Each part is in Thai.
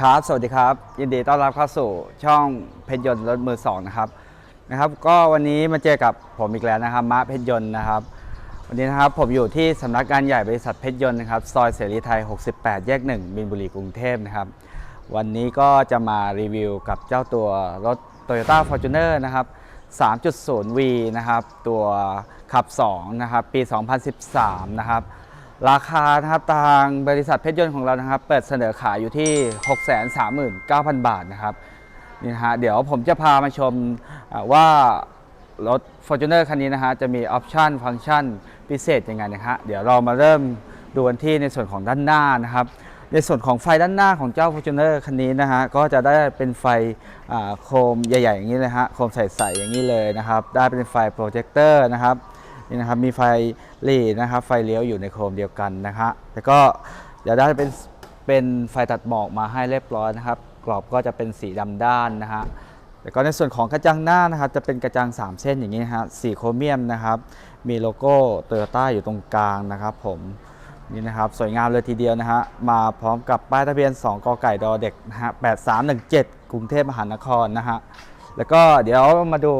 ครับ สวัสดีครับ ยินดีต้อนรับเข้าสู่ช่องเพชรยนต์รถมือสองนะครับนะครับ ก็วันนี้มาเจอกับผมอีกแล้วนะครับมะเพชรยนต์นะครับ วันนี้นะครับผมอยู่ที่สำนักงานใหญ่บริษัทเพชรยนต์นะครับซอยเสรีไทย 68 แยก 1 มินบุรีกรุงเทพนะครับ วันนี้ก็จะมารีวิวกับเจ้าตัวรถ Toyota Fortuner นะครับ 3.0V นะครับ ตัวขับ 2 นะครับ ปี 2013 นะครับ ราคานะครับทางบริษัทเพชรยนต์ของเรานะครับ เปิดเสนอขายอยู่ที่ 639,000 บาทนะครับนี่นะฮะเดี๋ยวผมจะพามาชมอ่าว่ารถ Fortuner คันนี้นะฮะจะมีออปชันฟังก์ชันพิเศษยังไงนะฮะเดี๋ยวเรามาเริ่มดูกันที่ในส่วนของด้านหน้านะครับ ในส่วนของไฟด้านหน้าของเจ้า Fortuner คันนี้นะฮะก็จะได้เป็นไฟโคมใหญ่ ๆ อย่างนี้เลยฮะโคมใสๆอย่างนี้เลยนะครับ ได้เป็นไฟโปรเจคเตอร์นะครับ นี่นะครับมีไฟหลีนะครับไฟเลี้ยวอยู่ในโคมเดียวกันนะฮะแล้วก็เดี๋ยวได้เป็นเป็นไฟตัดหมอกมาให้เรียบร้อยนะครับ กรอบก็จะเป็นสีดำด้านนะฮะแล้วก็ในส่วนของกระจังหน้านะครับ จะเป็นกระจัง 3 เส้นอย่างนี้ฮะสีโครเมียมนะครับ มีโลโก้โตโยต้าอยู่ตรงกลางนะครับผมนี่นะครับสวยงามเลยทีเดียวนะฮะมาพร้อมกับป้ายทะเบียน 2กไก่ดอเด็กนะฮะ8317 กรุงเทพมหานครนะฮะแล้วก็เดี๋ยวมาดู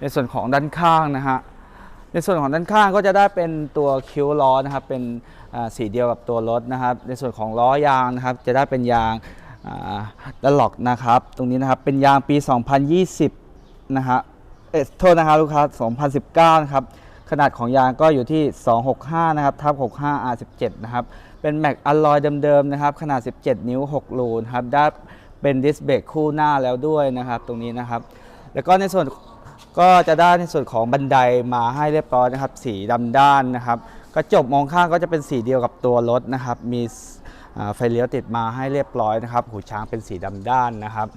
ในส่วนของด้านข้างนะฮะ ในส่วนของด้านข้างก็จะได้เป็นตัวคิ้วล้อนะครับเป็นสีเดียวกับตัวรถนะครับ ในส่วนของล้อยางนะครับ จะได้เป็นยางดัลล็อกนะครับ ตรงนี้นะครับเป็นยางปี 2020 นะฮะเออโทษนะครับลูกค้า 2019 นะครับ ขนาดของยางก็อยู่ที่ 265 นะครับทับ65 R17 นะครับ เป็นแม็กอลลอยเดิมๆนะครับ ขนาด 17 นิ้ว 6 รูนะครับ ได้เป็นดิสเบรกคู่หน้าแล้วด้วยนะครับ ตรงนี้นะครับ แล้วก็ในส่วน ก็จะได้ในส่วนของบันไดมาให้เรียบร้อยนะครับ สีดำด้านนะครับกระจกมองข้างก็จะเป็นสีเดียวกับตัวรถนะครับ มีไฟเลี้ยวติดมาให้เรียบร้อยนะครับ หูช้างเป็นสีดำด้านนะครับ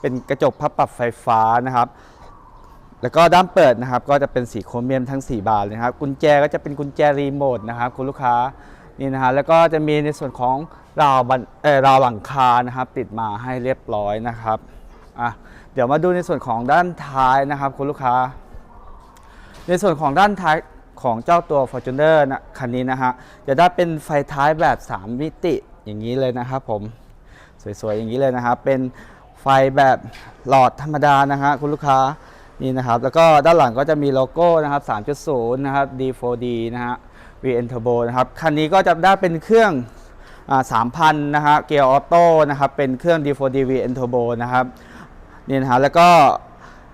เป็นกระจกพับปรับไฟฟ้านะครับ แล้วก็ด้ามเปิดนะครับ ก็จะเป็นสีโครเมียมทั้ง 4 บานเลยครับ กุญแจก็จะเป็นกุญแจรีโมทนะครับ คุณลูกค้านี่นะฮะแล้วก็จะมีในส่วนของราวบันเออราวหลังคานะครับ ติดมาให้เรียบร้อยนะครับ อะเดี๋ยวมาดูในส่วนของด้านท้ายนะครับคุณลูกค้า ในส่วนของด้านท้ายของเจ้าตัว Fortuner นะคันนี้นะฮะจะได้เป็นไฟท้ายแบบ 3 มิติอย่างนี้เลยนะครับผมสวยๆอย่างนี้เลยนะครับเป็นไฟแบบหลอดธรรมดานะฮะคุณลูกค้านี่นะครับแล้วก็ด้านหลังก็จะมีโลโก้นะครับ 3.0 นะครับ D4D นะฮะ VN Turbo นะครับคันนี้ก็จะได้เป็นเครื่องอ่า3,000นะฮะเกียร์ออโต้นะครับเป็นเครื่อง D4D VN Turbo นะครับ นี่นะฮะแล้วก็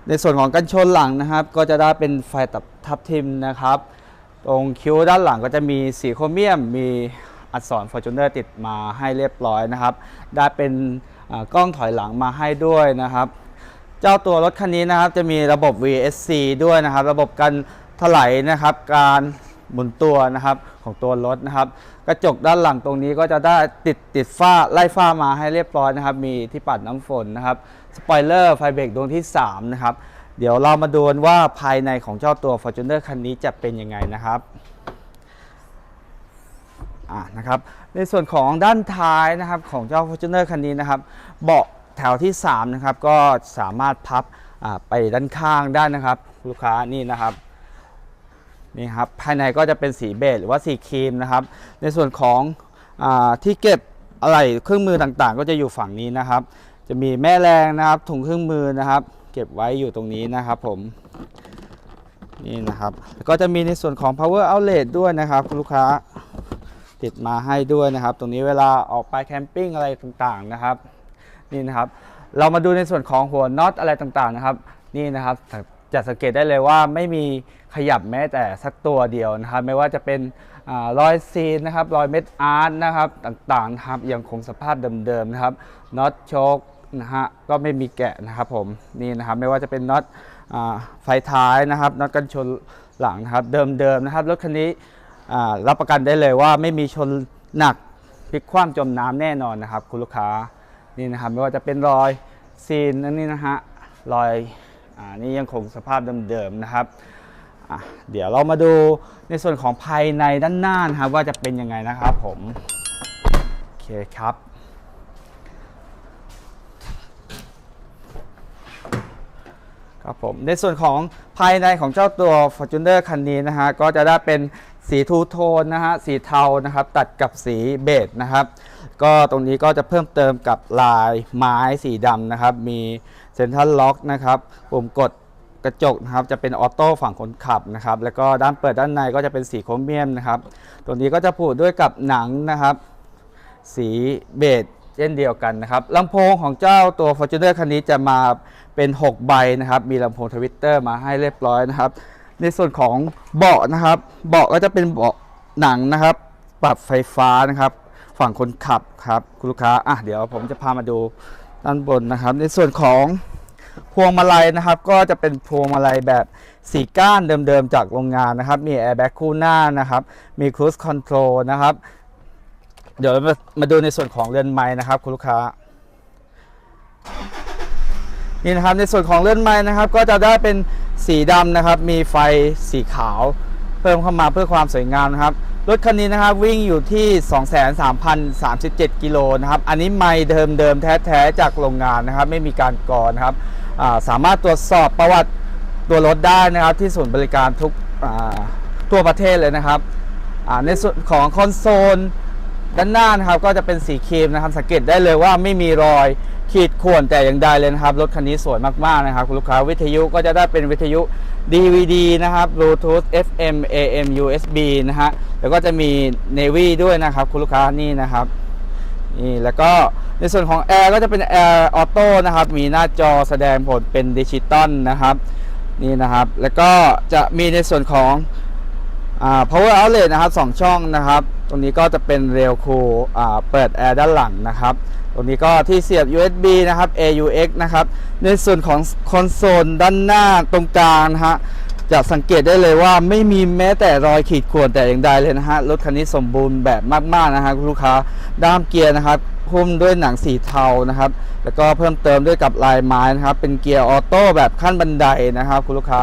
ในส่วนของกันชนหลังนะครับ ก็จะได้เป็นไฟตับทับทิมนะครับ ตรงคิ้วด้านหลังก็จะมีสีโครเมียม มีอักษร Fortuner ติดมาให้เรียบร้อยนะครับ ได้เป็นกล้องถอยหลังมาให้ด้วยนะครับ เจ้าตัวรถคันนี้นะครับจะมีระบบ VSC ด้วยนะครับ ระบบการถลายนะครับ การหมุนตัวนะครับ ของตัวรถนะครับ กระจกด้านหลังตรงนี้ก็จะได้ติดติดฝ้าไล่ฝ้ามาให้เรียบร้อยนะครับ มีที่ปัดน้ำฝนนะครับสปอยเลอร์ไฟเบรกดวงที่ 3 นะครับ เดี๋ยวเรามาดูนว่าภายในของเจ้าตัว Fortuner คันนี้จะเป็นยังไงนะครับอ่านะครับในส่วนของด้านท้ายนะครับของเจ้า Fortuner คันนี้นะครับ เบาะแถวที่3นะครับก็สามารถพับไปด้านข้างได้นะครับ ลูกค้านี่นะครับ นี่ครับภายในก็จะเป็นสีเบจหรือว่าสีครีมนะครับ ในส่วนของอที่เก็บอะไรเครื่องมือต่างๆ ก็จะอยู่ฝั่งนี้นะครับ จะมีแม่แรงนะครับถุงเครื่องมือนะครับ เก็บไว้อยู่ตรงนี้นะครับผมนี่นะครับก็จะมีในส่วนของ power outlet ด้วยนะครับคุณลูกค้าติดมาให้ด้วยนะครับ ตรงนี้เวลาออกไปแคมปิ้งอะไรต่างๆนะครับนี่นะครับ เรามาดูในส่วนของหัวน็อตอะไรต่างๆนะครับ นี่นะครับ จะสังเกตได้เลยว่าไม่มีขยับแม้แต่สักตัวเดียวนะครับ ไม่ว่าจะเป็นอรอยซีนนะครับรอยเม็ดอาร์ตนะครับต่างๆนะครับยังคงสภาพเดิมๆนะครับน็อตโชคนะฮะก็ไม่มีแกะนะครับผมนี่นะครับไม่ว่าจะเป็นน็อตไฟท้ายนะครับน็อตกันชนหลังนะครับเดิมๆนะครับรถคันนี้รับประกันได้เลยว่าไม่มีชนหนักพลิกคว่ำจมน้ำแน่นอนนะครับ คุณลูกค้านี่นะครับไม่ว่าจะเป็นรอยซีนนั่นนี่นะฮะรอย อ่านี่ยังคงสภาพเดิมๆนะครับเดี๋ยวเรามาดูในส่วนของภายในด้านหน้านะครับว่าจะเป็นยังไงนะครับผมโอเคครับครับผมในส่วนของภายในของเจ้าตัว Fortuner คันนี้นะฮะก็จะได้เป็นสีทูโทนนะฮะสีเทานะครับตัดกับสีเบจนะครับ ก็ตรงนี้ก็จะเพิ่มเติมกับลายไม้สีดำนะครับ มี เซ็นทรัลล็อกนะครับ ปุ่มกดกระจกนะครับจะเป็นออโต้ฝั่งคนขับนะครับ แล้วก็ด้านเปิดด้านในก็จะเป็นสีโครเมียมนะครับตรงนี้ก็จะผูกด้วยกับหนังนะครับ สีเบจเช่นเดียวกันนะครับลำโพงของเจ้าตัว Fortuner คันนี้จะมาเป็น 6 ใบนะครับ มีลำโพงทวิตเตอร์มาให้เรียบร้อยนะครับ ในส่วนของเบาะนะครับ เบาะก็จะเป็นเบาะหนังนะครับ ปรับไฟฟ้านะครับ ฝั่งคนขับครับ คุณลูกค้าอะเดี๋ยวผมจะพามาดู ด้านบนนะครับ ในส่วนของพวงมาลัยนะครับ ก็จะเป็นพวงมาลัยแบบสีก้านเดิมๆจากโรงงานนะครับ มีแอร์แบ็กคู่หน้านะครับ มีครู i คอนโทรลนะครับ เดี๋ยวมามาดูในส่วนของเรือนไม้นะครับ คุณลูกค้านี่นะครับในส่วนของเลื่อนไม้นะครับ ก็จะได้เป็นสีดำนะครับ มีไฟสีขาว เพิ่มเข้ามาเพื่อความสวยงามนะครับ รถคันนี้นะครับวิ่งอยู่ที่ 23,037 กิโลนะครับอันนี้ไม่เดิมเดิมแท้ๆจากโรงงานนะครับ ไม่มีการก่อนะครับาสามารถตรวจสอบประวัติตัวรถได้นะครับที่ศูนย์บริการทุกทั่วประเทศเลยนะครับในส่วนของคอนโซลด้านหน้านะครับก็จะเป็นสีครีมนะครับสังเกตได้เลยว่าไม่มีรอย ขีดข่วนแต่อย่างใดเลยนะครับ รถคันนี้สวยมากๆนะครับ คุณลูกค้าวิทยุก็จะได้เป็นวิทยุ DVD นะครับ Bluetooth FM AM USB นะฮะแล้วก็จะมี Navy ด้วยนะครับ คุณลูกค้านี่นะครับนี่แล้วก็ในส่วนของแอร์ก็จะเป็นแอร์ออโต้นะครับ มีหน้าจอแสดงผลเป็นดิจิตอลนะครับนี่นะครับ แล้วก็จะมีในส่วนของอ่า power outlet นะครับ 2 ช่องนะครับ ตรงนี้ก็จะเป็นเรลคูลอ่าเปิดแอร์ด้านหลังนะครับ ตรงนี้ก็ที่เสียบ USB นะครับ AUX นะครับ ในส่วนของคอนโซลด้านหน้าตรงกลางนะฮะจะสังเกตได้เลยว่าไม่มีแม้แต่รอยขีดข่วนแต่อย่างใดเลยนะฮะ รถคันนี้สมบูรณ์แบบมากๆนะฮะคุณลูกค้าด้ามเกียร์นะครับหุ้มด้วยหนังสีเทานะครับ แล้วก็เพิ่มเติมด้วยกับลายไม้นะครับ เป็นเกียร์ออโต้แบบขั้นบันไดนะครับ คุณลูกค้า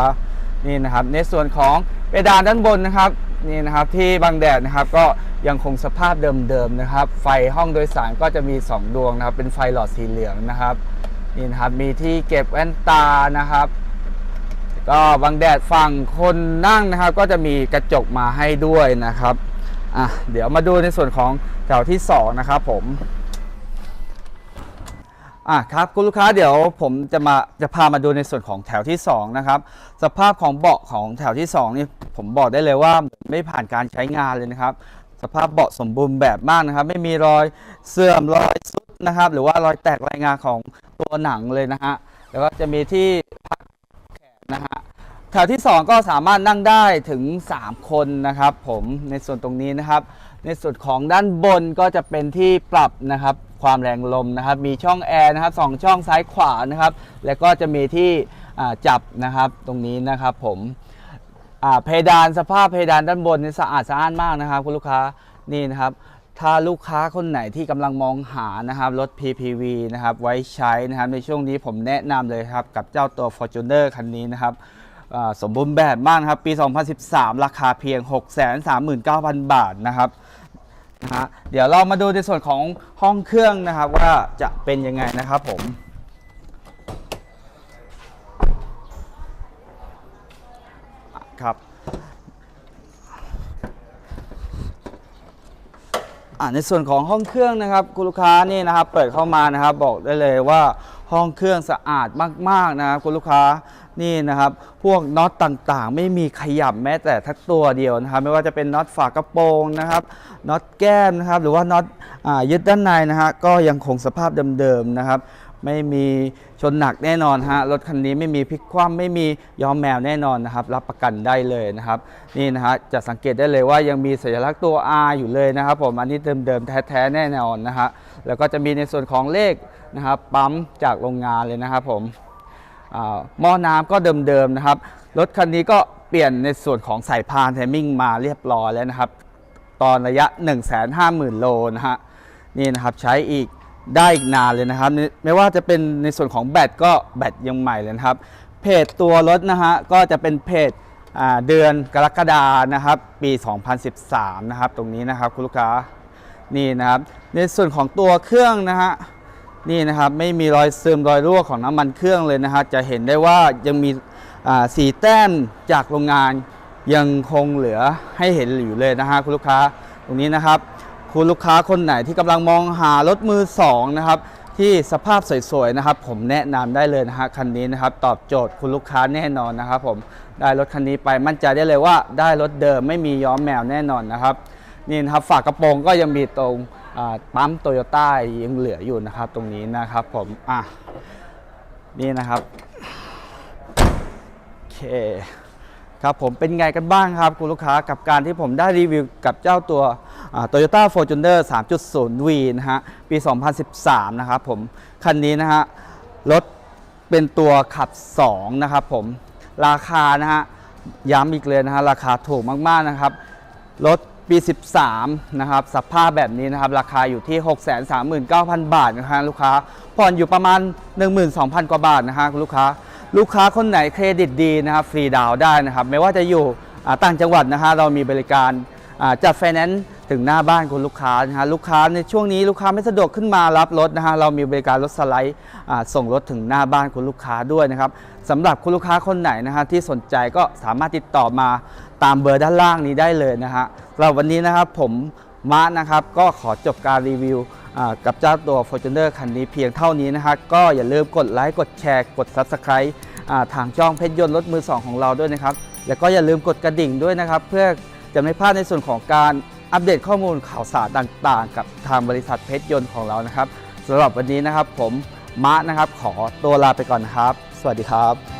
นี่นะครับ ในส่วนของเพดานด้านบนนะครับ นี่นะครับที่บางแดดนะครับก็ยังคงสภาพเดิมๆนะครับ ไฟห้องโดยสารก็จะมี 2 ดวงนะครับ เป็นไฟหลอดสีเหลืองนะครับนี่นะครับมีที่เก็บแว่นตานะครับ ก็บางแดดฝั่งคนนั่งนะครับ ก็จะมีกระจกมาให้ด้วยนะครับอะเดี๋ยวมาดูในส่วนของแถวที่ 2 นะครับผม อะครับคุณลูกค้าเดี๋ยวผมจะมาจะพามาดูในส่วนของแถวที่2นะครับสภาพของเบาะของแถวที่2นี่ผมบอกได้เลยว่าไม่ผ่านการใช้งานเลยนะครับ สภาพเบาะสมบูรณ์แบบมากนะครับ ไม่มีรอยเสื่อมรอยสุดนะครับ หรือว่ารอยแตกรายงานของตัวหนังเลยนะฮะแล้วก็จะมีที่พักแขนนะฮะแถวที่ 2 ก็สามารถนั่งได้ถึง 3 คนนะครับ ผมในส่วนตรงนี้นะครับ ในส่วนของด้านบนก็จะเป็นที่ปรับนะครับความแรงลมนะครับ มีช่องแอร์นะครับสองช่องซ้ายขวานะครับ แล้วก็จะมีที่จับนะครับตรงนี้นะครับผมเพดานสภาพเพดานด้านบนนี่สะอาดสะอ้านมากนะครับ คุณลูกค้านี่นะครับ ถ้าลูกค้าคนไหนที่กำลังมองหานะครับรถ PPV นะครับไว้ใช้นะครับในช่วงนี้ผมแนะนำเลยครับกับเจ้าตัว Fortuner คันนี้นะครับสมบูรณ์แบบมากครับ ปี 2013 ราคาเพียง 639,000 บาทนะครับ นะฮะเดี๋ยวเรามาดูในส่วนของห้องเครื่องนะครับว่าจะเป็นยังไงนะครับผมครับในส่วนของห้องเครื่องนะครับคุณลูกค้านี่นะครับเปิดเข้ามานะครับ บอกได้เลยว่าห้องเครื่องสะอาดมากๆนะครับคุณลูกค้า นี่นะครับ พวกน็อตต่างๆ ไม่มีขยับแม้แต่ทักตัวเดียวนะครับ ไม่ว่าจะเป็นน็อตฝากระโปรงนะครับ น็อตแก้มนะครับ หรือว่าน็อตยึดด้านในนะฮะ ก็ยังคงสภาพเดิมๆนะครับ ไม่มีชนหนักแน่นอนฮะ รถคันนี้ไม่มีพลิกคว่ำไม่มีย้อมแมวแน่นอนนะครับ รับประกันได้เลยนะครับ นี่นะฮะ จะสังเกตได้เลยว่ายังมีสัญลักษณ์ตัว R อยู่เลยนะครับผม อันนี้เดิมๆแท้ๆแน่นอนนะฮะ แล้วก็จะมีในส่วนของเลขนะครับ ปั๊มจากโรงงานเลยนะครับผม หม้อน้ำก็เดิมๆนะครับรถคันนี้ก็เปลี่ยนในส่วนของสายพานไทมิ่งมาเรียบร้อยแล้วนะครับ ตอนระยะ 1 5 0 0 0 0 โลนะฮะนี่นะครับใช้อีกได้อีกนานเลยนะครับ ไม่ว่าจะเป็นในส่วนของแบตก็แบตยังใหม่เลยนะครับ เพจตัวรถนะฮะก็จะเป็นเพจเดือนกรกฎานะครับ ปี 2013 นะครับ ตรงนี้นะครับคุณลูกค้านี่นะครับ ในส่วนของตัวเครื่องนะฮะ นี่นะครับไม่มีรอยซึมรอยรั่วของน้ำมันเครื่องเลยนะฮะจะเห็นได้ว่ายังมีสีแต้มจากโรงงานยังคงเหลือให้เห็นอยู่เลยนะฮะคุณลูกค้าตรงนี้นะครับ คุณลูกค้าคนไหนที่กำลังมองหารถมือสองนะครับที่สภาพสวยๆนะครับผมแนะนำได้เลยนะฮะคันนี้นะครับตอบโจทย์คุณลูกค้าแน่นอนนะครับผมได้รถคันนี้ไปมั่นใจได้เลยว่าได้รถเดิมไม่มีย้อมแมวแน่นอนนะครับนี่นะครับฝากกระโปรงก็ยังมีตรง ปั๊มโตโยต้ายังเหลืออยู่นะครับตรงนี้นะครับผมอะนี่นะครับโอเคครับผมเป็นไงกันบ้างครับคุณลูกค้ากับการที่ผมได้รีวิวกับเจ้าตัวโตโยต้า Fortuner 3.0V นะฮะปี 2013 นะครับผม คันนี้นะฮะรถเป็นตัวขับ 2 นะครับผม ราคานะฮะย้ำอีกเลยนะฮะราคาถูกมาก ๆ นะครับ รถ ปี 13 นะครับ สภาพแบบนี้นะครับ ราคาอยู่ที่ 639,000 บาทนะฮะลูกค้า ผ่อนอยู่ประมาณ 12,000 กว่าบาทนะฮะลูกค้า ลูกค้าคนไหนเครดิตดีนะครับ ฟรีดาวน์ได้นะครับ ไม่ว่าจะอยู่ต่างจังหวัดนะฮะ เรามีบริการจัดไฟแนนซ์ถึงหน้าบ้านคุณลูกค้านะฮะลูกค้าในช่วงนี้ลูกค้าไม่สะดวกขึ้นมารับรถนะฮะเรามีบริการรถสไลด์ส่งรถถึงหน้าบ้านคุณลูกค้าด้วยนะครับสำหรับคุณลูกค้าคนไหนนะฮะที่สนใจก็สามารถติดต่อมา ตามเบอร์ด้านล่างนี้ได้เลยนะฮะสำหรับวันนี้นะครับผมมาร์นะครับก็ขอจบการรีวิวกับเจ้าตัว Fortuner คันนี้เพียงเท่านี้นะฮะก็อย่าลืมกดไลค์กดแชร์กด Subscribe ทางช่องเพชรยนต์รถมือสองของเราด้วยนะครับ แล้วก็อย่าลืมกดกระดิ่งด้วยนะครับ เพื่อจะไม่พลาดในส่วนของการอัปเดตข้อมูลข่าวสารต่างๆ กับทางบริษัทเพชรยนต์ของเรานะครับสำหรับวันนี้นะครับผมมาร์นะครับขอตัวลาไปก่อนครับ สวัสดีครับ